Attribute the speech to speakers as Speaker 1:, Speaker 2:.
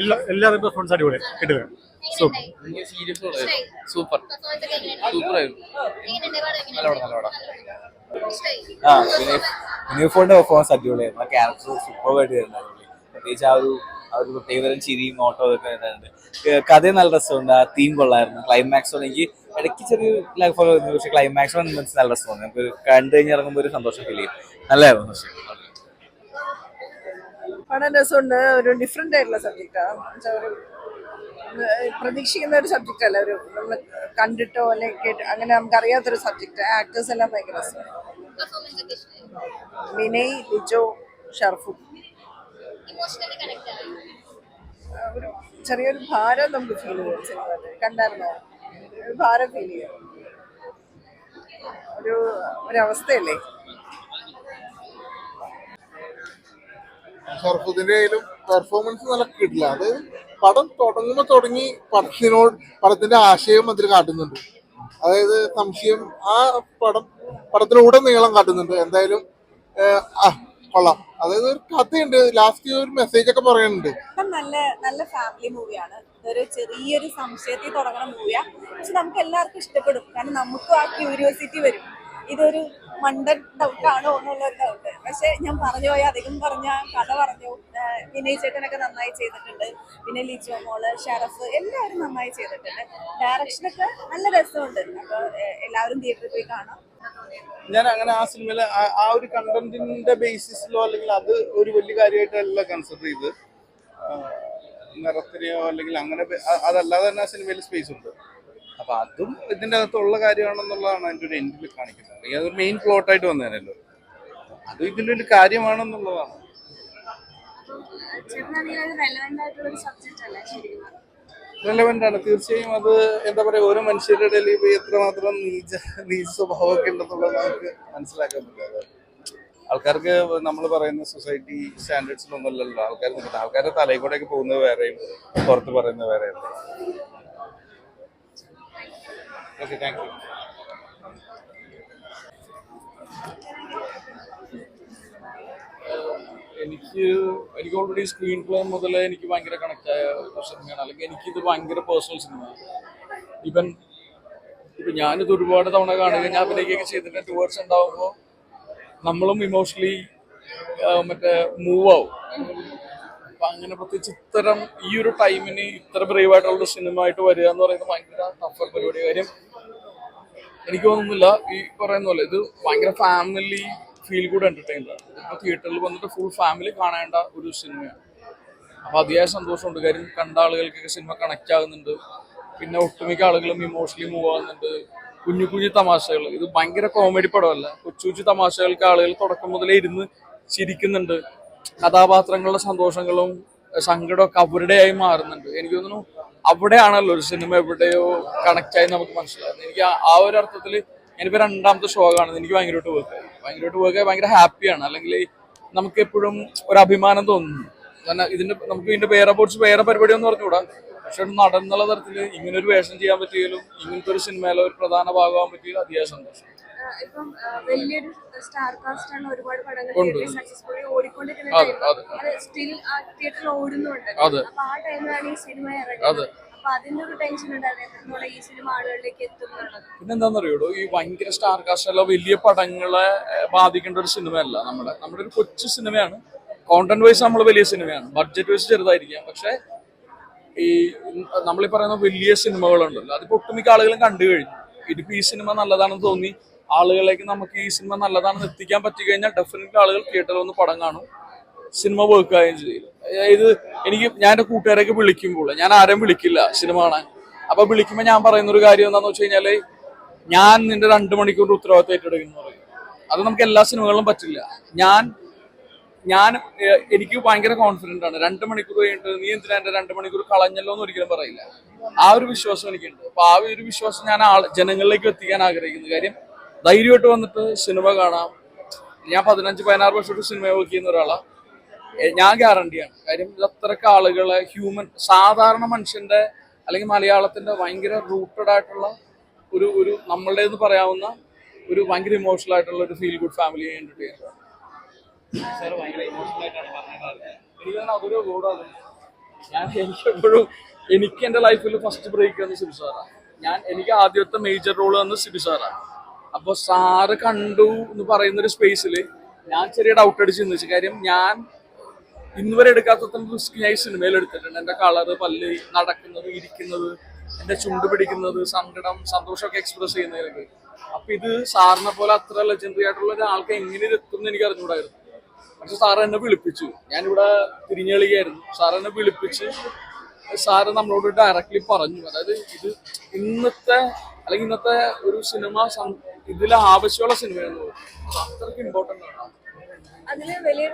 Speaker 1: എല്ലാ എല്ലാവരും റെസ്പോൺസ് അടിപൊളി കിട്ടുക സൂപ്പർ.
Speaker 2: സൂപ്പർ?
Speaker 3: ആ പിന്നെ യൂണിഫോമിന്റെ പെർഫോമൻസ് അടിപൊളിയായിരുന്നു. ആ ക്യാരക്ടർ സൂപ്പർ ആയിട്ട് വരുന്നുണ്ട് പ്രത്യേകിച്ച് ആ ഒരു ആ ഒരു പ്രത്യേകതരം ചിരിയും ഓട്ടോ ഒക്കെ വരുന്നുണ്ട് കഥ നല്ല രസമുണ്ട്. ആ തീം കൊള്ളായിരുന്നു. ക്ലൈമാക്സ് എനിക്ക് ഇടയ്ക്ക് ചെറിയൊരു ലൈഫ് ഫോളോ ചെയ്യുന്നു പക്ഷേ ക്ലൈമാക്സ് നല്ല രസമാണ് നമുക്ക് കണ്ടു കഴിഞ്ഞ് ഇറങ്ങുമ്പോൾ ഒരു സന്തോഷം ഫീൽ ചെയ്യും. നല്ലതായിരുന്നു പക്ഷേ
Speaker 4: പടം രസമുണ്ട്. ഒരു ഡിഫറെന്റ് ആയിട്ടുള്ള സബ്ജക്റ്റാണ് ഒരു പ്രതീക്ഷിക്കുന്ന ഒരു സബ്ജക്റ്റ് അല്ല. ഒരു നമ്മൾ കണ്ടിട്ടോ അല്ലെങ്കിൽ കേട്ട് അങ്ങനെ നമുക്ക് അറിയാത്തൊരു സബ്ജക്റ്റ് ആക്ടേഴ്സ് എല്ലാം ഭയങ്കര രസമാണ്? വിനയ് ലിജോ ഷർഫു. ഒരു ചെറിയൊരു ഭാരം നമുക്ക് ഫീൽ ചെയ്യും സിനിമയിൽ കണ്ടായിരുന്നോ? ഒരു ഭാരം ഫീൽ ചെയ്യും. ഒരു ഒരവസ്ഥയല്ലേ?
Speaker 5: ഷർഫുദ്ദീന്റെ കയ്യിലും പെർഫോമൻസ് നല്ല കിട്ടില്ല. അത് പടം തുടങ്ങുമ്പോൾ തുടങ്ങി പടത്തിനോട് പടത്തിന്റെ ആശയം അതിൽ കാട്ടുന്നുണ്ട്. അതായത് സംശയം ആ പടം പടത്തിലൂടെ നീളം കാട്ടുന്നുണ്ട്. എന്തായാലും കൊള്ളാം. അതായത് ഒരു കഥയുണ്ട്. ലാസ്റ്റ് ഒരു മെസ്സേജ് ഒക്കെ പറയുന്നുണ്ട്.
Speaker 6: നല്ല നല്ല ഫാമിലി മൂവിയാണ് ഒരു ചെറിയൊരു സംശയത്തിൽ തുടങ്ങുന്ന മൂവിയാണ് പക്ഷെ നമുക്ക് എല്ലാവർക്കും ഇഷ്ടപ്പെടും. കാരണം നമുക്കും ആ ക്യൂരിയോസിറ്റി വരും. ഇതൊരു മണ്ടൻ ഡൗട്ട് ആണോ എന്നുള്ള ഡൗട്ട് പക്ഷെ ഞാൻ പറഞ്ഞു പോയി അധികം പറഞ്ഞ കഥ പറഞ്ഞു. വിനയ് ചേട്ടനൊക്കെ നന്നായി ചെയ്തിട്ടുണ്ട്. പിന്നെ ലിജോ മോൾ ഷറഫ് എല്ലാവരും നന്നായി ചെയ്തിട്ടുണ്ട്. ഡയറക്ഷനൊക്കെ നല്ല രസമുണ്ട്. അപ്പൊ ഏഹ് എല്ലാവരും തിയേറ്ററിൽ പോയി കാണാം.
Speaker 7: ഞാൻ അങ്ങനെ ആ സിനിമയിലെ ആ- ഒരു കണ്ടന്റിന്റെ ബേസിസിലോ അല്ലെങ്കിൽ അത് ഒരു വലിയ കാര്യമായിട്ടല്ല കൺസിഡർ ചെയ്ത് നിറത്തിനെയോ അല്ലെങ്കിൽ അങ്ങനെ അതല്ലാതെ തന്നെ ആ സിനിമയിൽ സ്പേസ് ഉണ്ട്. അപ്പൊ അതും ഇതിന്റെ അകത്തുള്ള കാര്യമാണെന്നുള്ളതാണ് അതിന്റെ ഒരു എൻഡിൽ കാണിക്കുന്നത്. അല്ലെങ്കിൽ അതൊരു മെയിൻ പ്ലോട്ടായിട്ട് വന്നേനല്ലോ. അത് ഇതിന്റെ ഒരു കാര്യമാണെന്നുള്ളതാണ് റെലവെന്റ് ആണ്. തീർച്ചയായും അത് എന്താ പറയാ ഓരോ മനുഷ്യരുടെ ഇടയിൽ ഇപ്പൊ എത്രമാത്രം നീച നീച സ്വഭാവമൊക്കെ ഉണ്ടെന്നുള്ളത് നമുക്ക് മനസ്സിലാക്കാൻ പറ്റും. ആൾക്കാർക്ക് നമ്മൾ പറയുന്ന സൊസൈറ്റി സ്റ്റാൻഡേർഡ്സിലൊന്നുമല്ലല്ലോ ആൾക്കാർ നിൽക്കുന്നത് ആൾക്കാരുടെ തലയിൽ കൂടെയൊക്കെ പോകുന്നത് വേറെയും പുറത്ത് പറയുന്നത് വേറെയും. ഓക്കെ താങ്ക് യു എനിക്ക് എനിക്ക് ഓൾറെഡി സ്ക്രീൻ പ്ലേ മുതലേ എനിക്ക് ഭയങ്കര ആയ ഒരു സിനിമയാണ് അല്ലെങ്കിൽ എനിക്കിത് ഭയങ്കര പേഴ്സണൽ സിനിമയാണ് ഇവൻ ഇപ്പം ഞാനിത് ഒരുപാട് തവണ കാണുക ഞാൻ അഭിനയിക്കുകയൊക്കെ ചെയ്തിട്ട് ടുവേർഡ്സ് ഉണ്ടാവുമ്പോൾ നമ്മളും ഇമോഷണലി മറ്റേ മൂവ് ആവും. അപ്പം അങ്ങനെ പ്രത്യേകിച്ച് ഇത്തരം ഈ ഒരു ടൈമിന് ഇത്ര ബ്രേവ് ആയിട്ടുള്ള സിനിമ ആയിട്ട് വരിക എന്ന് പറയുന്നത് ഭയങ്കര ടഫർ പരിപാടി കാര്യം എനിക്ക് തോന്നുന്നില്ല ഈ പറയുന്ന പോലെ ഇത് ഭയങ്കര ഫാമിലി ഫീൽ ഗുഡ് എന്റർടൈനറാണ് ഇപ്പോൾ തിയേറ്ററിൽ വന്നിട്ട് ഫുൾ ഫാമിലി കാണേണ്ട ഒരു സിനിമയാണ് അപ്പോൾ അതിയായ സന്തോഷമുണ്ട്. കാര്യം കണ്ട ആളുകൾക്കൊക്കെ സിനിമ കണക്റ്റ് ആകുന്നുണ്ട്. പിന്നെ ഒട്ടുമിക്ക ആളുകളും ഇമോഷണലി മൂവ് ആകുന്നുണ്ട്. കുഞ്ഞു കുഞ്ഞു തമാശകൾ. ഇത് ഭയങ്കര കോമഡി പടമല്ല. കൊച്ചു കൊച്ചു തമാശകൾക്ക് ആളുകൾ തുടക്കം മുതലേ ഇരുന്ന് ചിരിക്കുന്നുണ്ട്. കഥാപാത്രങ്ങളുടെ സന്തോഷങ്ങളും സങ്കടമൊക്കെ അവരുടെയായി മാറുന്നുണ്ട്. എനിക്ക് തോന്നുന്നു അവിടെയാണല്ലോ ഒരു സിനിമ എവിടെയോ കണക്റ്റായി നമുക്ക് മനസ്സിലാകുന്നത്. എനിക്ക് ആ ഒരു അർത്ഥത്തിൽ ഞാനിപ്പോ രണ്ടാമത്തെ ഷോ കാണുന്നത്. എനിക്ക് ഭയങ്കരമായിട്ട് വർക്ക് ഭയങ്കരമായിട്ട് വർക്ക് ഭയങ്കര ഹാപ്പിയാണ് അല്ലെങ്കിൽ നമുക്ക് എപ്പോഴും ഒരു അഭിമാനം തോന്നുന്നു. കാരണം ഇതിന്റെ നമുക്ക് ഇതിന്റെ വേറെ കുറിച്ച് വേറെ പരിപാടി ഒന്നും പറഞ്ഞുകൂടാ പക്ഷെ നടന്നുള്ള തരത്തിൽ ഇങ്ങനെ ഒരു വേഷം ചെയ്യാൻ പറ്റിയാലും ഇങ്ങനത്തെ ഒരു സിനിമയിലെ ഒരു പ്രധാന ഭാഗമാകാൻ പറ്റിയാലും അതിയായ സന്തോഷം. അതെ, അതെ.
Speaker 6: അപ്പൊ ഒരു ടെൻഷൻ ഈ സിനിമ ആളുകളിലേക്ക് എത്തും എന്നുള്ളത്
Speaker 7: പിന്നെ ഈ ഭയങ്കര സ്റ്റാർ കാസ്റ്റ് അല്ല വലിയ പടങ്ങളെ ബാധിക്കേണ്ട ഒരു സിനിമയല്ല നമ്മുടെ. നമ്മുടെ ഒരു കൊച്ചു സിനിമയാണ് കോണ്ടന്റ് വൈസ് നമ്മൾ വലിയ സിനിമയാണ് ബഡ്ജറ്റ് വൈസ് ചെറുതായിരിക്കാം. പക്ഷെ ഈ നമ്മളീ പറയുന്ന വലിയ സിനിമകളുണ്ടല്ലോ അതിപ്പോ ഒട്ടുമിക്ക ആളുകളും കണ്ടു കഴിഞ്ഞു. ഇതിപ്പോ ഈ സിനിമ നല്ലതാണെന്ന് തോന്നി. ആളുകളിലേക്ക് നമുക്ക് ഈ സിനിമ നല്ലതാണെന്ന് എത്തിക്കാൻ പറ്റി കഴിഞ്ഞാൽ ഡെഫിനറ്റ്ലി ആളുകൾ തിയേറ്ററിൽ ഒന്ന് പടം കാണും. സിനിമ വർക്ക് ആവുകയും ചെയ്യും അതായത് എനിക്ക് ഞാൻ എന്റെ കൂട്ടുകാരൊക്കെ വിളിക്കുമ്പോൾ ഞാൻ ആരും വിളിക്കില്ല സിനിമ കാണാൻ. അപ്പൊ വിളിക്കുമ്പോൾ ഞാൻ പറയുന്ന ഒരു കാര്യം എന്താണെന്ന് വെച്ച് കഴിഞ്ഞാൽ ഞാൻ നിന്റെ രണ്ട് മണിക്കൂർ ഉത്തരവാദിത്തം ഏറ്റെടുക്കുന്നു പറയും. അത് നമുക്ക് എല്ലാ സിനിമകളിലും പറ്റില്ല. ഞാൻ ഞാൻ എനിക്ക് ഭയങ്കര കോൺഫിഡന്റ് ആണ്. രണ്ട് മണിക്കൂർ കഴിഞ്ഞിട്ട് നീ എന്തിനാ എന്റെ രണ്ട് മണിക്കൂർ കളഞ്ഞല്ലോ എന്ന് ഒരിക്കലും പറയില്ല. ആ ഒരു വിശ്വാസം എനിക്കുണ്ട്. അപ്പൊ ആ ഒരു വിശ്വാസം ഞാൻ ആൾ ജനങ്ങളിലേക്ക് എത്തിക്കാൻ ആഗ്രഹിക്കുന്നു കാര്യം ധൈര്യമായിട്ട് വന്നിട്ട് സിനിമ കാണാം. ഞാൻ പതിനഞ്ച് പതിനാറ് വർഷമായിട്ട് സിനിമ വർക്ക് ചെയ്യുന്ന ഒരാളാണ് ഞാൻ ഗ്യാരണ്ടിയാണ് കാര്യം ഇതത്രക്ക് ആളുകളെ ഹ്യൂമൻ സാധാരണ മനുഷ്യന്റെ അല്ലെങ്കിൽ മലയാളത്തിന്റെ ഭയങ്കര റൂട്ടഡ് ആയിട്ടുള്ള ഒരു ഒരു നമ്മളുടേന്ന് പറയാവുന്ന ഒരു ഭയങ്കര ഇമോഷണൽ ആയിട്ടുള്ള ഒരു ഫീൽ ഗുഡ് ഫാമിലി എന്റർടൈൻ അതൊരു റോഡാണ് ഞാൻ എനിക്ക് എപ്പോഴും എനിക്ക് എന്റെ ലൈഫിൽ ഫസ്റ്റ് ബ്രേക്ക് വന്ന് സിബി സാറാ ഞാൻ എനിക്ക് ആദ്യത്തെ മേജർ റോൾ വന്ന് സിബി സാറാ അപ്പോൾ സാറ് കണ്ടു എന്ന് പറയുന്ന ഒരു സ്പേസിൽ ഞാൻ ചെറിയ ഡൗട്ട് അടിച്ച് ചിന്തിച്ചു കാര്യം ഞാൻ ഇന്ന് വരെ എടുക്കാത്ത റിസ്ക് ഞാൻ ഈ സിനിമയിൽ എടുത്തിട്ടുണ്ട്. എന്റെ കളറ് പല്ല് നടക്കുന്നത് ഇരിക്കുന്നത് എന്റെ ചുണ്ട് പിടിക്കുന്നത് സങ്കടം സന്തോഷമൊക്കെ എക്സ്പ്രസ് ചെയ്യുന്നതിനൊക്കെ അപ്പൊ ഇത് സാറിനെ പോലെ അത്ര ലെജൻഡറി ആയിട്ടുള്ള ഒരാൾക്ക് എങ്ങനെ എത്തുമെന്ന് എനിക്ക് അറിഞ്ഞുകൂടായിരുന്നു. പക്ഷെ സാർ എന്നെ വിളിപ്പിച്ചു. ഞാനിവിടെ തിരിഞ്ഞളിയായിരുന്നു. സാർ എന്നെ വിളിപ്പിച്ച് സാറ് നമ്മളോട് ഡയറക്റ്റ്ലി പറഞ്ഞു. അതായത് ഇത് ഇന്നത്തെ അല്ലെങ്കിൽ ഇന്നത്തെ ഒരു സിനിമ ഇതിൽ ആവശ്യമുള്ള സിനിമയാണ് അത്രയ്ക്ക് ഇമ്പോർട്ടന്റ് ആണ്.
Speaker 6: വലിയ